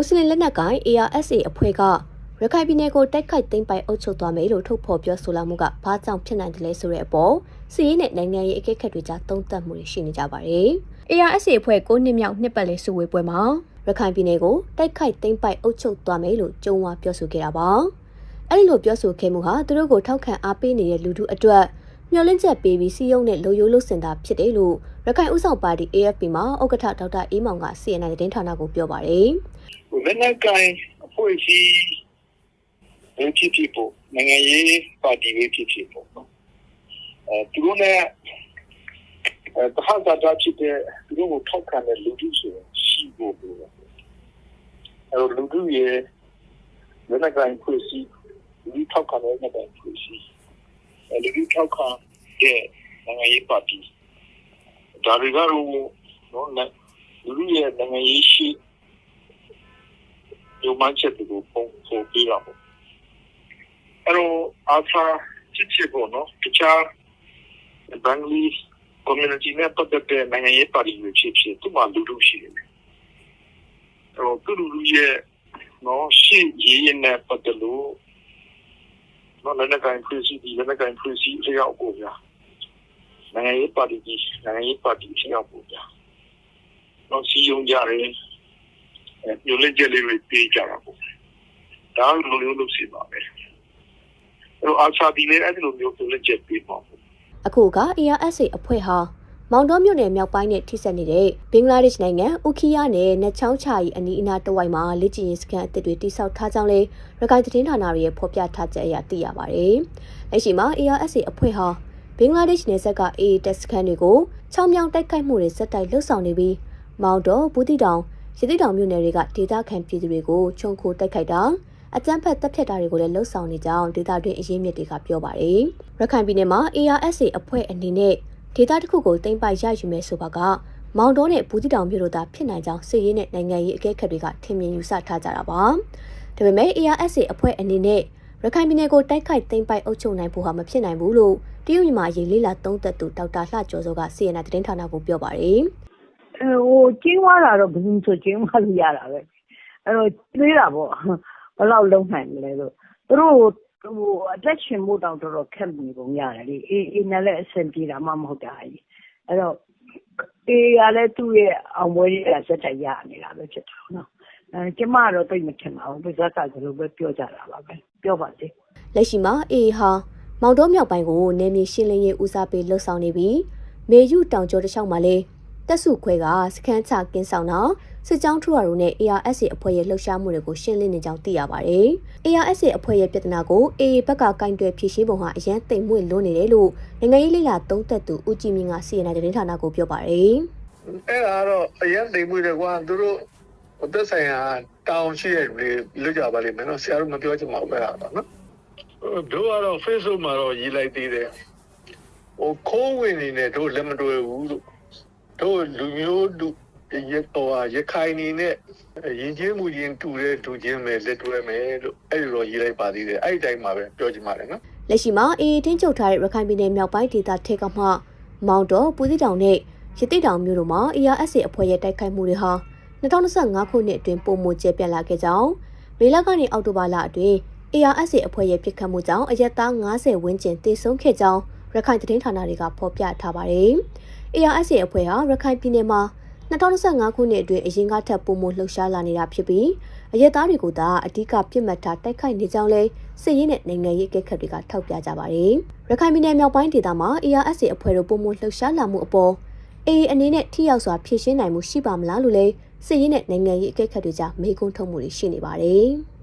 မွတ်စလင်လက်နက်ကိုင် ARSA အဖွဲ့ကရခိုင်ပြည်နယ်ကိုတိုက်ခိုက်သိမ်းပိုက်အုပ်ချုပ်သွားမယ်လို့ထုတ်ဖော်ပြောဆိုလာမှုကဘာကြောင့်ဖြစ်နိုင်တယ်လဲဆိုတဲ့အပေါ်စီးရေးနဲ့နိုင်ငံရေးအကဲခတ်တွေကြားသုံးသပ်မှုတွေရှိနေကြပါတယ်။ ARSA အဖွဲ့ကိုနှစ်မြောက်နှစ်ပတ်လည်စုဝေးပွဲမှာရခိုင်ပြည်နယ်ကိုတိုက်ခိုက်သိမ်းပိုက်အုပ်ချုပ်သွားမယ်လို့ကြုံဝါပြောဆိုခဲ့တာပါ။အဲဒီလိုပြောဆိုခဲ့မှုဟာသူတို့ကိုထောက်ခံအားပေးနေတဲ့လူထုအတွက် မျှော်လင့်ချက်ပေးပြီးစီယုံနဲ့လိုယိုးလို့စင်တာဖြစ်တယ်လို့ရခိုင်ဥဆောင်ပါတီ AFP မှာဥက္ကဋ္ဌဒေါက်တာအေးမောင်က CNN သတင်းဌာနကိုပြောပါတယ်။လက်နက်ကိုင်အဖွဲ့အစည်းပဲဖြစ်ဖြစ်ပေါ့နိုင်ငံရေးပါတီပဲဖြစ်ဖြစ်ပေါ့နော်အဲသူတို့နဲ့အဲတခါတည်းဖြစ်တဲ့သူတို့ကိုထောက်ခံတဲ့လူထုဆိုရှိဖို့လိုတယ်အဲလူထုရဲ့လက်နက်ကိုင်ဖွဲ့စည်းလူထောက်ခံတဲ့လက်နက်ကိုင်ဖွဲ့စည်း အဲလူထောက်ခံတဲ့နိုင်ငံရေးပါတီဒါတွေကတော့နော်လူထုရဲ့နိုင်ငံရေးရှိယုံမှန်းချက်တွေကိုပုံဖော်ပြတာပေါ့အဲ့တော့အားထားချစ်ချစ်ပေါ့နော်တခြားဘင်္ဂလီ community နဲ့ပတ်သက်တဲ့နိုင်ငံရေးပါတီတွေဖြစ်ဖြစ်သူ့မှာလူထုရှိတယ်အဲ့တော့သူလူလူရဲ့နော်ရှေ့ရေးရတဲ့ပတ်သက်လို့ နော်လည်းလည်းကိုင်ဖွဲ့စည်းဒီလည်းလည်းကိုင်ဖွဲ့စည်းလျောက်ကိုဗျာနိုင်ငံရေးပါတီကြီးနိုင်ငံရေးပါတီလျောက်ကိုဗျာတော့စီယုံကြတယ်ညှို့လက်ချက်လေးတွေပေးကြတာပေါ့ဒါလိုမျိုးလုပ်စီပါပဲအဲ့တော့အာချာဒီလည်းအဲ့ဒီလိုမျိုးညှို့လက်ချက်ပေးပါပေါ့အခုက ARSA အဖွဲ့ဟာ မောင်တော်မြို့နယ်မြောက်ပိုင်းနဲ့ထိစပ်နေတဲ့ဘင်္ဂလားဒေ့ရှ်နိုင်ငံဥခီယာနယ်နချောင်းချာရီအနီးအနားတဝိုက်မှာလက်ကျင်စကန်အသစ်တွေတိစောက်ထားကြောင်းလဲရခိုင်သတင်းဌာနတွေရဲ့ဖော်ပြထားချက်အရသိရပါတယ်။လက်ရှိမှာ ARSA အဖွဲ့ဟာဘင်္ဂလားဒေ့ရှ်နယ်စပ်က AA တပ်စခန်းတွေကိုချောင်းမြောင်းတိုက်ခိုက်မှုတွေစက်တိုက်လှုပ်ဆောင်နေပြီးမောင်တော်ဘူးတီတောင်ရတိတောင်မြို့နယ်တွေကဒေသခံပြည်သူတွေကိုခြုံခိုတိုက်ခိုက်တာအကြမ်းဖက်တပ်ဖြတ်တာတွေကိုလည်းလှုံ့ဆော်နေကြောင်းဒေသတွင်းအရေးမြစ်တွေကပြောပါတယ်။ရခိုင်ပြည်နယ်မှာ ARSA အဖွဲ့အနေနဲ့ ဒေသတစ်ခုကိုတင်ပိုက်ရယူမယ်ဆိုပါကမောင်တော်နဲ့ဘူးတီတောင်မြို့တို့သာဖြစ်နိုင်ကြောင်းစစ်ရေးနဲ့နိုင်ငံရေးအကဲခတ်တွေကထင်မြင်ယူဆထားကြတာပါ။ဒါပေမဲ့ ARSA အဖွဲ့အနေနဲ့ရခိုင်ပြည်နယ်ကိုတိုက်ခိုက်သိမ်းပိုက်အုပ်ချုပ်နိုင်ဖို့ဟာမဖြစ်နိုင်ဘူးလို့တရုတ်မြန်မာရေးလေးလာသုံးသက်သူဒေါက်တာလှကျော်စောက CNN သတင်းဌာနကိုပြောပါတယ်။ဟိုကျင်းသွားတာတော့ဘယ်သူဆိုကျင်းသွားလို့ရတာပဲအဲ့တော့သေးတာပေါ့ဘယ်လောက်လုံးနိုင်မလဲလို့သူတို့ဟို အသက်ရှင်ဖို့တောင် တော်တော်ခက်နေပုံရတယ်လေအေးအေးနဲ့လည်း အဆင်ပြေတာမှ မဟုတ်တာကြီးအဲ့တော့အေးကလည်း သူ့ရဲ့အောင်ပွဲတွေကစက်တိုက်ရနေတာပဲ ဖြစ်တာနော်အဲကျမတော့ သိမထင်ပါဘူးပြဇက်ကဆိုလိုပဲ ပြောကြတာပါပဲ ပြောပါစေ လက်ရှိမှာအေးဟာ မောင်တော်မြောက်ပိုင်းကိုနေမြေရှင်းလင်းရေး ဦးစားပေးလှုပ်ဆောင်နေပြီး မေယူတောင်ကျော်တစ်လျှောက်မှာလည်း တက်စုခွဲကစခန်းချကင်းဆောင်တာစစ်ကြောင်းထူရတို့နဲ့ ARSA အဖွဲ့ရဲ့လှုပ်ရှားမှုတွေကိုရှင်းလင်းနေကြောင်းသိရပါတယ်။ ARSA အဖွဲ့ရဲ့ပြဿနာကို AA ဘက်ကကင်တွယ်ဖြေရှင်းပုံဟာအရန်သိမ်မွေ့လွန်းနေတယ်လို့နိုင်ငံရေးလိလာသုံးသက်သူဦးကြည်မြင့်က CNN သတင်းဌာနကိုပြောပါတယ်။။အဲ့ဒါကတော့အရန်သိမ်မွေ့တယ်ကွာသူတို့အသက်ဆိုင်ရာတောင်းရှိရလေလွတ်ကြပါလိမ့်မယ်နော်ဆရာတို့မပြောချင်ပါဘူးအဲ့ဒါတော့နော်။တို့ကတော့ Facebook မှာတော့ရေးလိုက်သေးတယ်။ဟိုခိုးဝင်နေနဲ့တို့လက်မတွေ့ဘူးလို့ တို့လူမျိုးလူရတော့ရခိုင်နေနဲ့ရင်ချင်းမှုချင်းတူတဲ့တူချင်းပဲလက်တွဲမယ်လို့အဲ့လိုတော့ရေးလိုက်ပါသေးတယ်အဲ့ဒီတိုင်းမှာပဲပြောချင်ပါတယ်နော်လက်ရှိမှာအေးတင်းချုပ်ထားတဲ့ရခိုင်ပြည်နယ်မြောက်ပိုင်းဒေသထက်ကမှမောင်တော်ပူသီတောင်နဲ့ရတိတောင်မြို့တို့မှာ ARSA အဖွဲ့ရဲ့တိုက်ခိုက်မှုတွေဟာ2025ခုနှစ်အတွင်းပုံမကျပြန့်လာခဲ့ကြောင်းမေလကနေအောက်တိုဘာလအတွင်း ARSA အဖွဲ့ရဲ့ပြစ်ခတ်မှုကြောင့်အရက်သား90ဝန်းကျင်သေဆုံးခဲ့ကြောင်းရခိုင်သတင်းဌာနတွေကဖော်ပြထားပါတယ်။ ARSA အဖွဲ့ဟာရခိုင်ပြည်နယ်မှာ2025ခုနှစ်အတွင်းအရင်ကထပ်ပုံမလှုပ်ရှားလာနေတာဖြစ်ပြီးအရက်သားတွေကိုသာအ धिक ပြစ်မှတ်ထားတိုက်ခိုက်နေကြောင်းလဲစစ်ရေးနဲ့နိုင်ငံရေးအကဲခတ်တွေကထောက်ပြကြပါတယ်။ရခိုင်ပြည်နယ်မြောက်ပိုင်းဒေသမှာ ARSA အဖွဲ့တို့ပုံမလှုပ်ရှားလာမှုအပေါ် AA အနေနဲ့ထိရောက်စွာဖြည့်ရှင်းနိုင်မှုရှိပါမလားလို့လဲစစ်ရေးနဲ့နိုင်ငံရေးအကဲခတ်တွေကြားမေးခွန်းထုတ်မှုတွေရှိနေပါတယ်။